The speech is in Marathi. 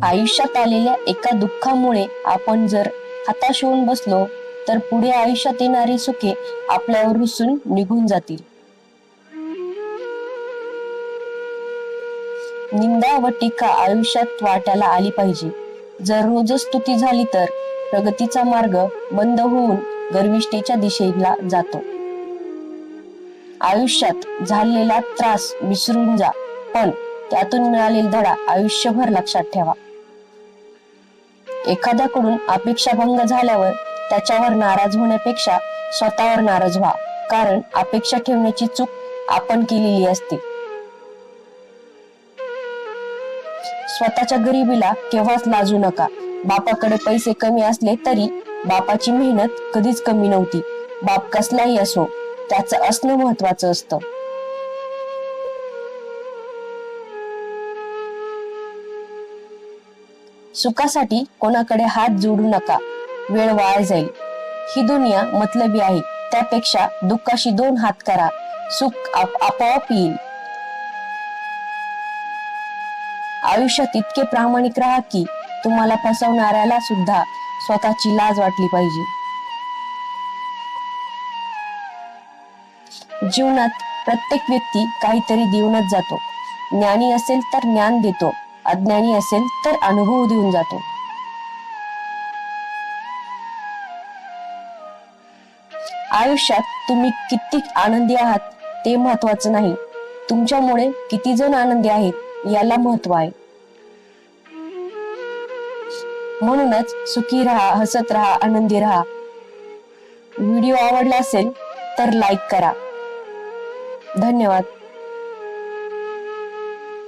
आयुष्यात आलेल्या एका दुःखामुळे आपण जर हताश होऊन बसलो तर पुढे आयुष्यात येणारी सुखे आपल्यावर रुसून निघून जातील. निंदा व टीका आयुष्यात वाट्याला आली पाहिजे. जर रोजच स्तुती झाली तर प्रगतीचा मार्ग बंद होऊन गर्विष्ठेच्या दिशेला जातो. आयुष्यात झालेला त्रास विसरून जा पण त्यातून मिळालेला धडा आयुष्यभर लक्षात ठेवा. एखाद्याकडून अपेक्षा भंग झाल्यावर त्याच्यावर नाराज होण्यापेक्षा स्वतःवर नाराज व्हा कारण अपेक्षा ठेवण्याची चूक आपण केलेली असते. स्वतःच्या गरिबीला केव्हाच लाजू नका. बापाकडे पैसे कमी असले तरी बापाची मेहनत कधीच कमी नव्हती. बाप कसलाही असो त्याचं असणं महत्वाचं असतं. सुखासाठी कोणाकडे हात जोडू नका. वेळ वाया जाईल. ही दुनिया मतलबी आहे. त्यापेक्षा दुःखाशी दोन हात करा. सुख आपोआप येईल. आयुष्यात इतके प्रामाणिक राहा की तुम्हाला फसवणाऱ्याला सुद्धा स्वतःची लाज वाटली पाहिजे. जीवनात प्रत्येक व्यक्ती काहीतरी देऊनच जातो. ज्ञानी असेल तर ज्ञान देतो. अज्ञानी असेल तर अनुभव देऊन जातो. आयुष्यात तुम्ही किती आनंदी आहात ते महत्वाचं नाही. तुमच्यामुळे किती जण आनंदी आहेत याला महत्त्व आहे. म्हणूनच सुखी राहा हसत राहा आनंदी राहा. व्हिडिओ आवडला असेल तर लाईक करा. धन्यवाद.